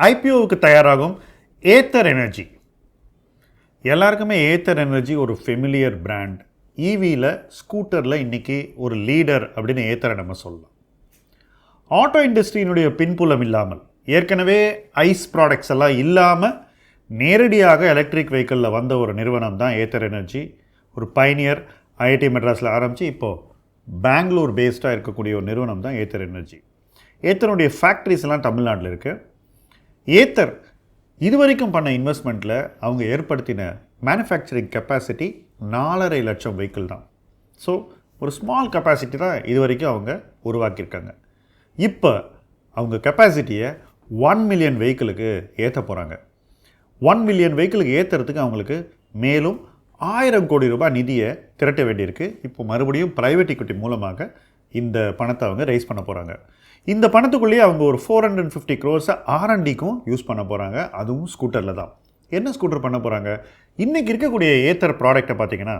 ஐபிஓவுக்கு தயாராகும் ஏத்தர் எனர்ஜி எல்லாருக்குமே ஏத்தர் எனர்ஜி ஒரு ஃபெமிலியர் பிராண்ட் ஈவியில் ஸ்கூட்டரில் இன்றைக்கி ஒரு லீடர் அப்படின்னு ஏத்தரை நம்ம சொல்லலாம். ஆட்டோ இண்டஸ்ட்ரியினுடைய பின்புலம் இல்லாமல் ஏற்கனவே ஐஸ் ப்ராடக்ட்ஸ் எல்லாம் இல்லாமல் நேரடியாக எலக்ட்ரிக் வெஹிக்கிளில் வந்த ஒரு நிறுவனம் தான் ஏத்தர் எனர்ஜி ஒரு பைனியர் ஐஐடி மெட்ராஸில் ஆரம்பித்து இப்போது பெங்களூர் பேஸ்டாக இருக்கக்கூடிய ஒரு நிறுவனம் தான் ஏத்தர் எனர்ஜி ஏத்தருடைய ஃபேக்ட்ரிஸ்லாம் தமிழ்நாட்டில் இருக்குது ஏத்தர். இதுவரைக்கும் பண்ண இன்வெஸ்ட்மெண்ட்டில் அவங்க ஏற்படுத்தின மேனுஃபேக்சரிங் கெப்பாசிட்டி நாலரை லட்சம் வெஹிக்கிள் தான். ஸோ ஒரு ஸ்மால் கெப்பாசிட்டி தான் இது வரைக்கும் அவங்க உருவாக்கியிருக்காங்க. இப்போ அவங்க கெப்பாசிட்டியை ஒன் மில்லியன் வெஹிக்கிளுக்கு ஏற்ற போகிறாங்க ஒன் மில்லியன் வெஹிக்கிளுக்கு ஏற்றுறதுக்கு அவங்களுக்கு மேலும் ஆயிரம் கோடி ரூபாய் நிதியை திரட்ட வேண்டியிருக்கு. இப்போ மறுபடியும் ப்ரைவேட் இக்விட்டி மூலமாக இந்த பணத்தை அவங்க ரைஸ் பண்ண போகிறாங்க இந்த பணத்துக்குள்ளேயே அவங்க ஒரு ஃபோர் ஹண்ட்ரட் ஃபிஃப்டி க்ரோர்ஸை ஆர்என்டிக்கும் யூஸ் பண்ண போகிறாங்க அதுவும் ஸ்கூட்டரில் தான். என்ன ஸ்கூட்டர் பண்ண போகிறாங்க இன்றைக்கி இருக்கக்கூடிய ஏத்தர் ப்ராடக்ட்டை பார்த்தீங்கன்னா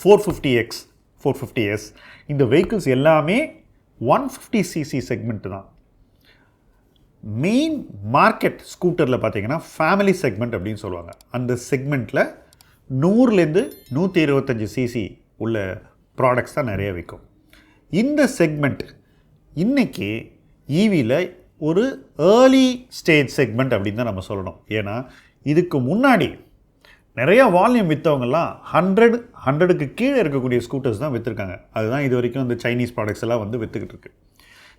four fifty X four fifty S இந்த வெஹிக்கிள்ஸ் எல்லாமே ஒன் ஃபிஃப்டி சிசி செக்மெண்ட் தான். மெயின் மார்க்கெட் ஸ்கூட்டரில் பார்த்தீங்கன்னா ஃபேமிலி செக்மெண்ட் அப்படின்னு சொல்லுவாங்க. அந்த செக்மெண்ட்டில் நூறுலேருந்து நூற்றி இருபத்தஞ்சி சிசி உள்ள ப்ராடக்ட்ஸ் தான் நிறைய விற்கும். இந்த செக்மெண்ட் இன்றைக்கி ஈவியில் ஒரு ஏர்லி ஸ்டேஜ் செக்மெண்ட் அப்படின்னு தான் நம்ம சொல்லணும். ஏன்னா இதுக்கு முன்னாடி நிறையா வால்யூம் விற்றவங்கலாம் ஹண்ட்ரட் ஹண்ட்ரடுக்கு கீழே இருக்கக்கூடிய ஸ்கூட்டர்ஸ் தான் விற்றுருக்காங்க அதுதான் இது வரைக்கும் இந்த சைனீஸ் ப்ராடக்ட்ஸ் எல்லாம் வந்து விற்றுக்கிட்டு இருக்கு.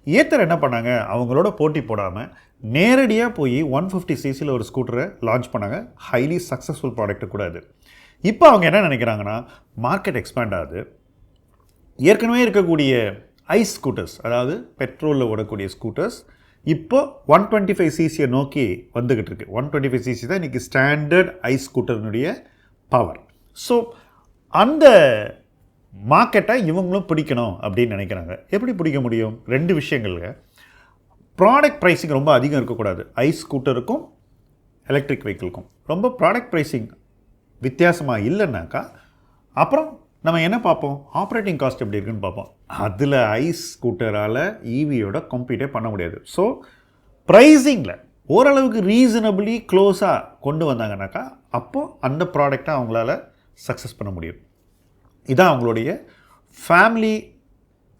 ஏத்தர் என்ன பண்ணாங்க? அவங்களோட போட்டி போடாமல் நேரடியாக போய் ஒன் ஃபிஃப்டி சிசியில் ஒரு ஸ்கூட்டரை லான்ச் பண்ணாங்க. ஹைலி சக்ஸஸ்ஃபுல் ப்ராடக்ட்டு கூட அது. இப்போ அவங்க என்ன நினைக்கிறாங்கன்னா மார்க்கெட் எக்ஸ்பேண்ட் ஆகுது. ஏற்கனவே இருக்கக்கூடிய ஐஸ் ஸ்கூட்டர்ஸ் அதாவது பெட்ரோலில் ஓடக்கூடிய ஸ்கூட்டர்ஸ் இப்போ ஒன் டுவெண்ட்டி ஃபைவ் சிசியை நோக்கி வந்துக்கிட்டு இருக்கு. ஒன் டுவெண்ட்டி ஃபைவ் சிசி தான் இன்றைக்கி ஸ்டாண்டர்ட் ஐஸ் ஸ்கூட்டர்னுடைய பவர் ஸோ அந்த மார்க்கெட்டை இவங்களும் பிடிக்கணும் அப்படின்னு நினைக்கிறாங்க. எப்படி பிடிக்க முடியும்? ரெண்டு விஷயங்களில் ப்ராடக்ட் ப்ரைஸிங் ரொம்ப அதிகம் இருக்கக்கூடாது. ஐஸ் ஸ்கூட்டருக்கும் எலக்ட்ரிக் வெஹிக்கிளுக்கும் ரொம்ப ப்ராடக்ட் ப்ரைஸிங் வித்தியாசமாக இல்லைன்னாக்கா அப்புறம் நம்ம என்ன பார்ப்போம்? ஆப்ரேட்டிங் காஸ்ட் எப்படி இருக்குன்னு பார்ப்போம். அதில் ஐஸ் ஸ்கூட்டரால் ஈவியோட கம்ப்ளீட்டே பண்ண முடியாது. ஸோ ப்ரைஸிங்கில் ஓரளவுக்கு ரீசனபிளி க்ளோஸாக கொண்டு வந்தாங்கனாக்கா அப்போது அந்த ப்ராடக்டை அவங்களால சக்ஸஸ் பண்ண முடியும். இதான் அவங்களுடைய family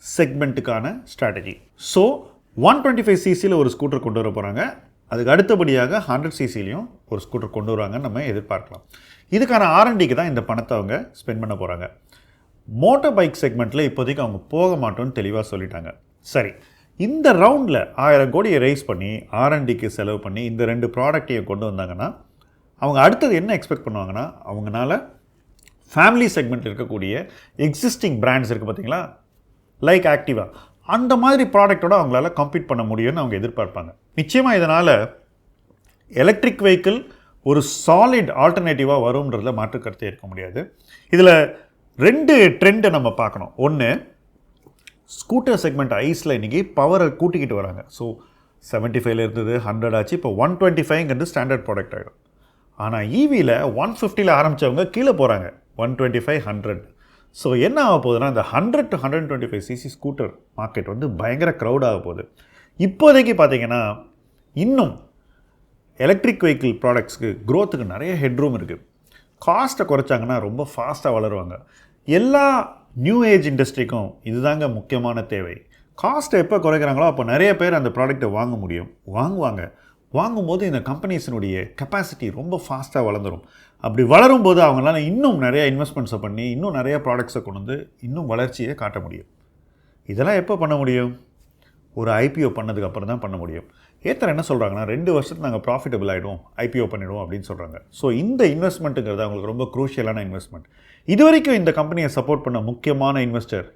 செக்மெண்ட்டுக்கான strategy so one twenty five சிசியில் ஒரு ஸ்கூட்டர் கொண்டு வர போகிறாங்க அதுக்கு அடுத்தபடியாக ஹண்ட்ரட் சிசிலையும் ஒரு ஸ்கூட்டர் கொண்டு வருவாங்கன்னு நம்ம எதிர்பார்க்கலாம். இதுக்கான ஆர்என்டிக்கு தான் இந்த பணத்தை அவங்க ஸ்பெண்ட் பண்ண போகிறாங்க மோட்டார் பைக் செக்மெண்ட்டில் இப்போதைக்கு அவங்க போக மாட்டோம்னு தெளிவாக சொல்லிட்டாங்க. சரி இந்த ரவுண்டில் ஆயிரம் கோடியை ரைஸ் பண்ணி ஆர்என்டிக்கு செலவு பண்ணி இந்த ரெண்டு ப்ராடக்டையும் கொண்டு வந்தாங்கன்னா அவங்க அடுத்தது என்ன எக்ஸ்பெக்ட் பண்ணுவாங்கன்னா அவங்களால ஃபேமிலி செக்மெண்ட் இருக்கக்கூடிய எக்ஸிஸ்டிங் பிராண்ட்ஸ் இருக்குது பார்த்தீங்களா லைக் ஆக்டிவா அந்த மாதிரி ப்ராடக்ட்டோட அவங்களால கம்ப்ளீட் பண்ண முடியும்னு அவங்க எதிர்பார்ப்பாங்க. நிச்சயமாக இதனால் எலக்ட்ரிக் வெஹிக்கிள் ஒரு சாலிட் ஆல்டர்னேட்டிவாக வரும்ன்றதில் மாற்று கருத்தே இருக்க முடியாது. இதில் ரெண்டு ட்ரெண்டை நம்ம பார்க்கணும். ஒன்று ஸ்கூட்டர் செக்மெண்ட் ஐஸில் இன்றைக்கி பவரை கூட்டிக்கிட்டு வராங்க. ஸோ செவன்ட்டி ஃபைவ்ல இருந்தது ஹண்ட்ரட் ஆச்சு இப்போ ஒன் டுவெண்ட்டி ஃபைவ்ங்கிறது ஸ்டாண்டர்ட் ப்ராடக்ட் ஆகிடும் ஆனால் ஈவியில் ஒன் ஃபிஃப்டியில் ஆரம்பித்தவங்க கீழே போகிறாங்க one twenty five hundred so என்ன ஆக போகுதுன்னா இந்த hundred to hundred twenty five CC scooter market வந்து பயங்கர க்ரௌட் ஆக போகுது. இப்போதைக்கு பார்த்தீங்கன்னா இன்னும் எலக்ட்ரிக் வெஹிக்கிள் ப்ராடக்ட்ஸ்க்கு க்ரோத்துக்கு நிறைய ஹெட்ரூம் இருக்குது காஸ்ட்டை குறைச்சாங்கன்னா ரொம்ப ஃபாஸ்ட்டாக வளருவாங்க. எல்லா நியூ ஏஜ் இண்டஸ்ட்ரிக்கும் இதுதாங்க முக்கியமான தேவை. காஸ்ட்டை எப்போ குறைக்கிறாங்களோ அப்போ நிறைய பேர் அந்த ப்ராடக்ட்டை வாங்க முடியும். வாங்குவாங்க. வாங்கும்போது இந்த கம்பெனிஸினுடைய கெப்பாசிட்டி ரொம்ப ஃபாஸ்ட்டாக வளர்ந்துடும் அப்படி வளரும் போது அவங்களால இன்னும் நிறைய இன்வெஸ்ட்மெண்ட்ஸை பண்ணி இன்னும் நிறைய ப்ராடக்ட்ஸை கொண்டு வந்து இன்னும் வளர்ச்சியை காட்ட முடியும். இதெல்லாம் எப்போ பண்ண முடியும்? ஒரு ஐபிஓ பண்ணதுக்கு அப்புறம் தான் பண்ண முடியும். ஏத்தர் என்ன சொல்கிறாங்கன்னா ரெண்டு வருஷத்துக்கு நாங்கள் ப்ராஃபிட்டபிள் ஆகிடும் ஐபிஓ பண்ணிவிடுவோம் அப்படின்னு சொல்கிறாங்க ஸோ இந்த இன்வெஸ்ட்மெண்ட்டுங்கிறது அவங்களுக்கு ரொம்ப குரூஷியலான இன்வெஸ்ட்மெண்ட் இது வரைக்கும் இந்த கம்பெனியை சப்போர்ட் பண்ண முக்கியமான இன்வெஸ்டர்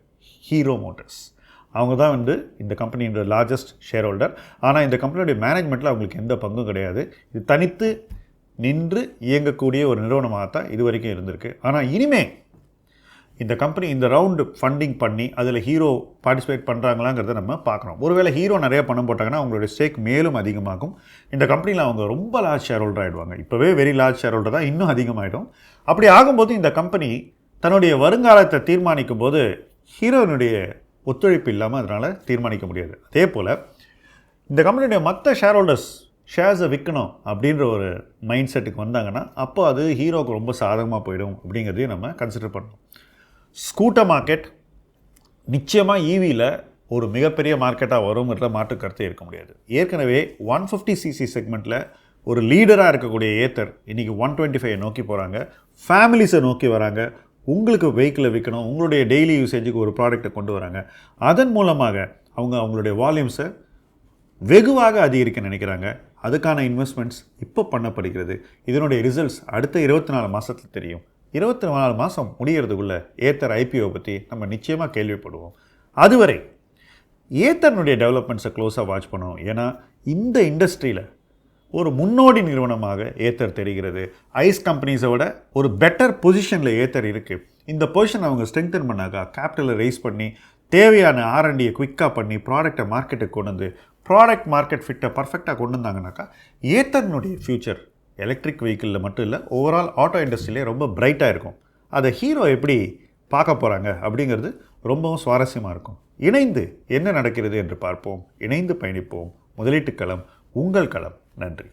ஹீரோ மோட்டர்ஸ் அவங்க தான் வந்து இந்த கம்பெனியோட லார்ஜஸ்ட் ஷேர் ஹோல்டர் ஆனால் இந்த கம்பெனியோடைய மேனேஜ்மெண்ட்டில் அவங்களுக்கு எந்த பங்கும் கிடையாது. இது தனித்து நின்று இயங்கக்கூடிய ஒரு நிறுவனமாக தான் இது வரைக்கும் இருந்திருக்கு. ஆனால் இனிமே இந்த கம்பெனி இந்த ரவுண்டு ஃபண்டிங் பண்ணி அதில் ஹீரோ பார்ட்டிசிபேட் பண்ணுறாங்களாங்கிறத நம்ம பார்க்குறோம் ஒருவேளை ஹீரோ நிறைய பணம் போட்டாங்கன்னா அவங்களுடைய ஸ்டேக் மேலும் அதிகமாகும். இந்த கம்பெனியில் அவங்க ரொம்ப லார்ஜ் ஷேர் ஹோல்டர் ஆகிடுவாங்க இப்போவே வெரி லார்ஜ் ஷேர் ஹோல்டர் தான் இன்னும் அதிகமாகிடும் அப்படி ஆகும்போது இந்த கம்பெனி தன்னுடைய வருங்காலத்தை தீர்மானிக்கும் போது ஹீரோனுடைய ஒத்துழைப்பு இல்லாமல் அதனால் தீர்மானிக்க முடியாது. அதே போல் இந்த கம்பெனியுடைய மற்ற ஷேர் ஹோல்டர்ஸ் ஷேர்ஸை விற்கணும் அப்படின்ற ஒரு மைண்ட் செட்டுக்கு வந்தாங்கன்னா அப்போ அது ஹீரோக்கு ரொம்ப சாதகமாக போயிடும் அப்படிங்கிறதையும் நம்ம கன்சிடர் பண்ணணும். ஸ்கூட்டர் மார்க்கெட் நிச்சயமாக ஈவியில் ஒரு மிகப்பெரிய மார்க்கெட்டாக வரும்ன்ற மாற்று கருத்தே இருக்க முடியாது. ஏற்கனவே ஒன் ஃபிஃப்டி சிசி செக்மெண்ட்டில் ஒரு லீடராக இருக்கக்கூடிய ஏத்தர் இன்றைக்கி ஒன் டுவெண்ட்டி ஃபைவ் நோக்கி போகிறாங்க ஃபேமிலிஸை நோக்கி வராங்க. உங்களுக்கு வெஹிக்கிளை விற்கணும் உங்களுடைய டெய்லி யூசேஜுக்கு ஒரு ப்ராடக்ட்டை கொண்டு வராங்க. அதன் மூலமாக அவங்க அவங்களுடைய வால்யூம்ஸை வெகுவாக அதிகரிக்க நினைக்கிறாங்க. அதுக்கான இன்வெஸ்ட்மெண்ட்ஸ் இப்போ பண்ணப்படுகிறது. இதனுடைய ரிசல்ட்ஸ் அடுத்த இருபத்தி நாலு மாதத்தில் தெரியும் இருபத்தி நாலு மாதம் முடிகிறதுக்குள்ளே ஏத்தர் ஐபிஓ பற்றி நம்ம நிச்சயமாக கேள்விப்படுவோம். அதுவரை ஏத்தனுடைய டெவலப்மெண்ட்ஸை க்ளோஸாக வாட்ச் பண்ணுவோம் ஏன்னா இந்த இண்டஸ்ட்ரியில் ஒரு முன்னோடி நிறுவனமாக ஏத்தர் தெரிகிறது. ஐஸ் கம்பெனிஸை விட ஒரு பெட்டர் பொசிஷனில் ஏத்தர் இருக்குது இந்த பொசிஷன் அவங்க ஸ்ட்ரெங்தன் பண்ணாக்கா கேபிட்டலை ரைஸ் பண்ணி தேவையான ஆர்என்டியை குயிக்காக பண்ணி ப்ராடக்டை மார்க்கெட்டுக்கு கொண்டு வந்து ப்ராடக்ட் மார்க்கெட் ஃபிட்டை பர்ஃபெக்டாக கொண்டு வந்தாங்கனாக்கா ஏத்தனுடைய ஃப்யூச்சர் எலக்ட்ரிக் வெஹிக்கிளில் மட்டும் இல்லை ஓவரால் ஆட்டோ இண்டஸ்ட்ரியிலே ரொம்ப பிரைட்டாக இருக்கும். அதை ஹீரோ எப்படி பார்க்க போகிறாங்க அப்படிங்கிறது ரொம்பவும் சுவாரஸ்யமாக இருக்கும். இணைந்து என்ன நடக்கிறது என்று பார்ப்போம். இணைந்து பயணிப்போம். முதலீட்டு களம் உங்கள் களம். நன்றி.